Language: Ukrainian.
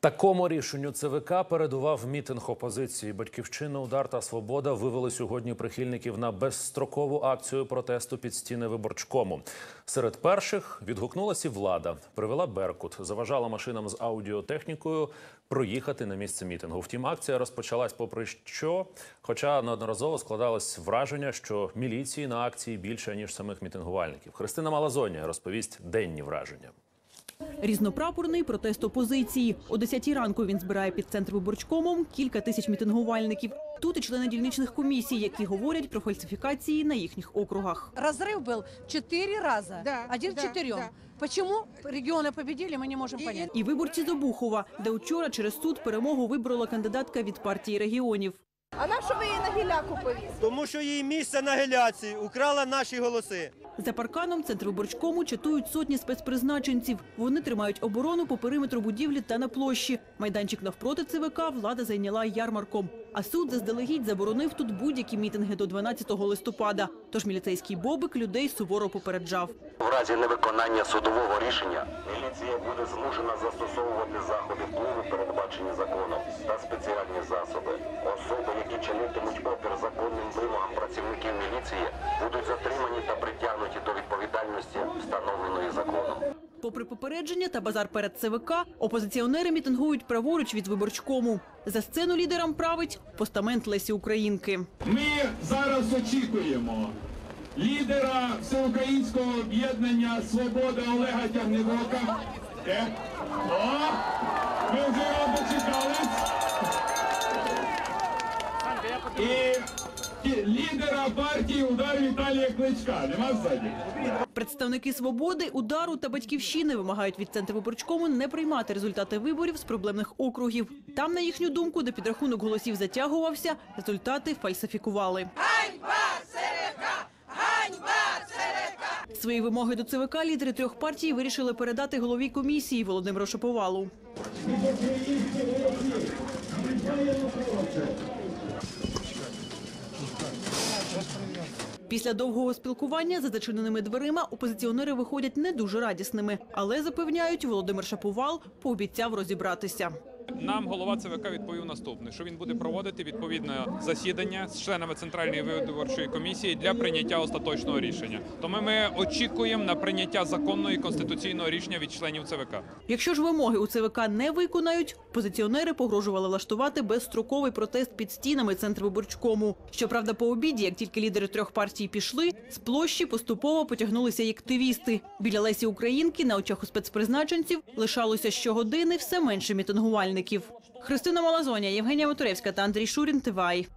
Такому рішенню ЦВК передував мітинг опозиції. Батьківщина, удар та свобода вивели сьогодні прихильників на безстрокову акцію протесту під стіни виборчкому. Серед перших відгукнулася і влада. Привела Беркут, заважала машинам з аудіотехнікою проїхати на місце мітингу. Втім, акція розпочалась попри що, хоча неодноразово складалось враження, що міліції на акції більше ніж самих мітингувальників. Христина Малазонія розповість денні враження. Різнопрапорний протест опозиції. О 10 ранку він збирає під центр виборчкомом кілька тисяч мітингувальників. Тут і члени дільничних комісій, які говорять про фальсифікації на їхніх округах. Разрыв был четыре раза. Да, Один да, к четырем. да. Почему регионы победили, мы не можем понять. І виборці з Обухова, де учора через суд перемогу виборола кандидатка від партії регіонів. А на що ви її на гіляку повісили? Тому що її місце на геляції украла наші голоси. За парканом центр виборчкому чатують сотні спецпризначенців. Вони тримають оборону по периметру будівлі та на площі. Майданчик навпроти ЦВК влада зайняла ярмарком. А суд заздалегідь заборонив тут будь-які мітинги до 12 листопада. Тож міліцейський бобик людей суворо попереджав. В разі невиконання судового рішення міліція буде змушена застосовувати заходи впливу, передбачені законом, та спеціальні засоби. Особи, які чинитимуть опір законним вимогам працівників міліції, будуть затримані та притягнуті до відповідальності, встановленої законом. Попри попередження та базар перед ЦВК, опозиціонери мітингують праворуч від виборчкому. За сцену лідерам править постамент Лесі Українки. Ми зараз очікуємо лідера всеукраїнського об'єднання Свобода Олега Тягнебока. Лідера партії удар Віталія Кличка. Нема ззаді? Представники свободи, удару та батьківщини вимагають від центру виборчкому не приймати результати виборів з проблемних округів. Там, на їхню думку, де підрахунок голосів затягувався, результати фальсифікували. Свої вимоги до ЦВК лідери трьох партій вирішили передати голові комісії Володимиру Шаповалу. Після довгого спілкування за зачиненими дверима опозиціонери виходять не дуже радісними, але запевняють, Володимир Шаповал пообіцяв розібратися. Нам голова ЦВК відповів наступне, що він буде проводити відповідне засідання з членами центральної виборчої комісії для прийняття остаточного рішення. Тому ми очікуємо на прийняття законного і конституційного рішення від членів ЦВК. Якщо ж вимоги у ЦВК не виконають, опозиціонери погрожували влаштувати безстроковий протест під стінами центрвиборчкому. Щоправда, по обіді, як тільки лідери трьох партій пішли, з площі поступово потягнулися й активісти. Біля Лесі Українки на очах у спецпризначенців лишалося щогодини все менше мітингувальників. Христина Малазоня, Євгенія Моторевська та Андрій Шурін. Тивай.